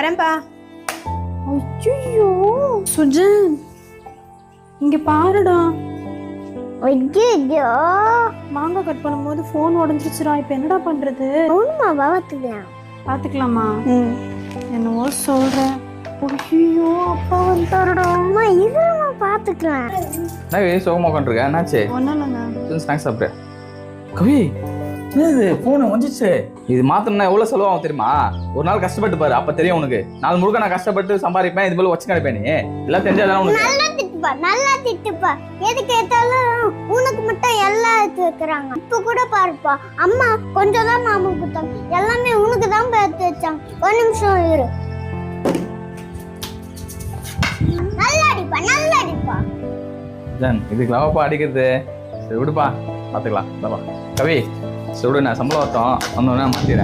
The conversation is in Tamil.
வரேன்ப்பா ஐயோ சுஜன் இங்க பாருடா. ஐயோ மாங்காய் கட் பண்ணும்போது ஃபோன் உடஞ்சிருச்சுடா. இப்போ என்னடா பண்றது? ஒண்ணுமா பாவத்துக்கலாம் பாத்துக்கலாமா என்னவோ சொல்றேன். ஐயோ அப்பா வந்துட்டாருடா அம்மா இருமா பாத்துக்கலாம் என்ன சோகமாக உட்காந்துருக்க. என்னாச்சு? ஒன்றும் இல்லைங்க. ஸ்நாக்ஸ் சாப்பிட்றேன் கவி என்னது ஃபோனு வந்துச்சு. இது மாத்தணும்னா எவ்வளோ செலவாகும் தெரியுமா? ஒரு நாள் கஷ்டப்பட்டு பாரு அப்போ தெரியும் உனக்கு. நாள் முழுக்க நான் கஷ்டப்பட்டு சம்பாதிப்பேன் இது போல வச்சு கிடைப்பேன் நீ. எல்லாம் தெரிஞ்சாதான் உனக்கு. நல்லா திட்டுப்பா நல்லா திட்டுப்பா. எதுக்கு ஏத்தாலும் உனக்கு மட்டும் எல்லாம் எடுத்து வைக்கிறாங்க. இப்ப கூட பாருப்பா அம்மா கொஞ்சம் தான் மாமா கொடுத்தாங்க எல்லாமே உனக்கு தான் எடுத்து வச்சாங்க ஒரு நிமிஷம் இரு. நல்லா அடிப்பா நல்லா அடிப்பா ஜன் இதுக்கு லவப்பா அடிக்கிறது. சரி விடுப்பா. பார்த்துக்கலாம் கவி. சரி நான் சம்பளம் வரட்டும். வந்தோடனே மாற்றிடுறேன்